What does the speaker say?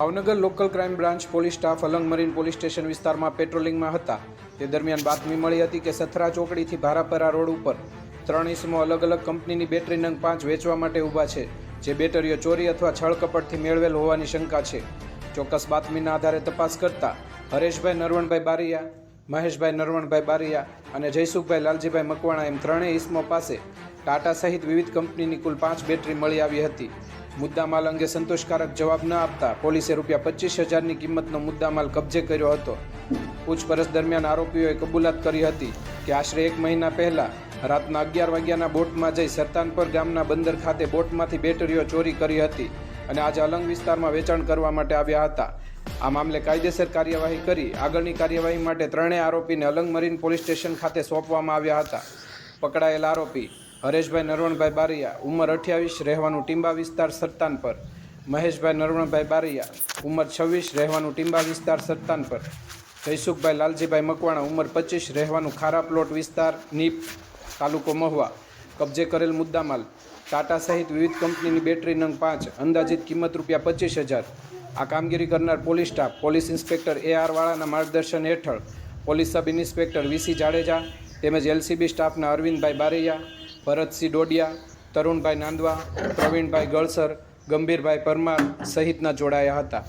Bhavnagar local crime branch police staff Alang marine police station વિસ્તારમાં પેટ્રોલિંગમાં હતા. તે દરમિયાન બાતમી મળી હતી કે સથરા ચોકડીથી ભારાપરા રોડ ઉપર ત્રણ ઇસમો અલગ અલગ કંપનીની બેટરી નંગ પાંચ વેચવા માટે ઊભા છે, જે બેટરીઓ ચોરી અથવા છળકપટથી મેળવેલ હોવાની શંકા છે. ચોક્કસ બાતમીના આધારે તપાસ કરતા હરેશભાઈ નરવણભાઈ બારિયા, મહેશભાઈ નરવણભાઈ બારિયા અને જયસુખભાઈ લાલજીભાઈ મકવાણા એમ ત્રણેય ઇસમો પાસે ટાટા સહિત વિવિધ કંપનીની કુલ પાંચ બેટરી મળી આવી હતી. મુદ્દામાલ અંગે સંતોષકારક જવાબ ન આપતા પોલીસે રૂપિયા પચીસ હજારની કિંમતનો મુદ્દામાલ કબજે કર્યો હતો. પૂછપરછ દરમિયાન આરોપીઓએ કબૂલાત કરી હતી કે આશરે એક મહિના પહેલા રાતના અગિયાર વાગ્યાના બોટમાં જઈ સરતાનપર ગામના બંદર ખાતે બોટમાંથી બેટરીઓ ચોરી કરી હતી અને આજે અલંગ વિસ્તારમાં વેચાણ કરવા માટે આવ્યા હતા. આ મામલે કાયદેસર કાર્યવાહી કરી આગળની કાર્યવાહી માટે ત્રણેય આરોપીને અલંગ મરીન પોલીસ સ્ટેશન ખાતે સોંપવામાં આવ્યા હતા. પકડાયેલ આરોપી હરેશભાઈ નરવણભાઈ બારિયા, ઉંમર અઠ્યાવીસ, રહેવાનું ટીંબા વિસ્તાર સરતાન પર. મહેશભાઈ નરવણભાઈ બારિયા, ઉંમર છવ્વીસ, રહેવાનું ટીંબા વિસ્તાર સરતાન પર. જયસુખભાઈ લાલજીભાઈ મકવાણા, ઉંમર પચીસ, રહેવાનું ખારા પ્લોટ વિસ્તાર નીપ તાલુકો મહુવા. કબજે કરેલ મુદ્દામાલ. ટાટા સહિત વિવિધ કંપનીની બેટરી નંગ પાંચ, અંદાજિત કિંમત રૂપિયા પચીસ હજાર. આ કામગીરી કરનાર police staff, police inspector A R વાળાના માર્ગદર્શન હેઠળ, police sub inspector VC Jadeja તેમજ એલસીબી સ્ટાફના અરવિંદભાઈ બારૈયા ભરતસિંહ ડોડિયા તરુણભાઈ નાંદવા પ્રવીણભાઈ ગળસર ગંભીરભાઈ પરમાર સહિતના જોડાયા હતા.